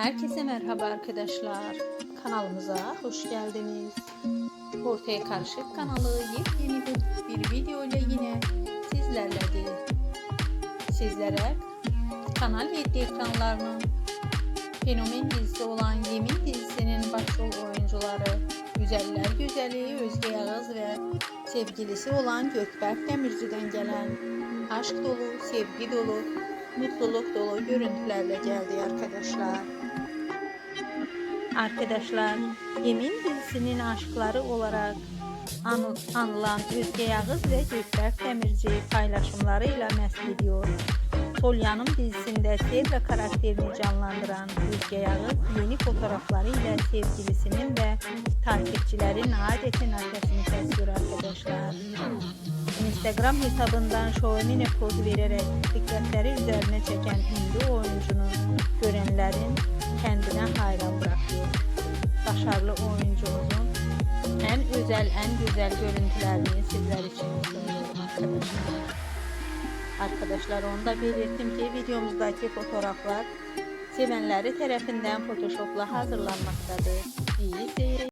Herkese merhaba arkadaşlar. Kanalımıza hoş geldiniz. Ortaya Karışık kanalı yepyeni bir, bir video ile yine sizlerledir. Sizlere Kanal 7 ekranlarının fenomen dizisi olan Yemin dizisinin başrol oyuncuları Güzeller Güzeli Özge Yağız ve sevgilisi olan Gökberk Demirci'den gelen aşk dolu, sevgi dolu, mutluluk dolu görüntülerle geldi arkadaşlar. Arkadaşlar, Yemin dizisinin aşkları olarak anı- anılan Özge Yağız ve Gökberk Demirci paylaşımlarıyla mesut ediyor. Sol Yanım dizisinde Sevda karakterini canlandıran Özge Yağız yeni fotoğraflarıyla sevgilisinin ve takipçilerin adetin ateşini kesiyor arkadaşlar. Instagram hesabından Şovemine poz vererek dikkatleri üzerine çeken ünlü oyuncunun görenlerin. Başarılı oyuncumuzun en özel, en güzel görüntülerini sizler için sunuyorum arkadaşlar. Arkadaşlar onu da belirttim ki videomuzdaki fotoğraflar sevenleri tarafından Photoshop'la hazırlanmaktadır. İyi seyirler.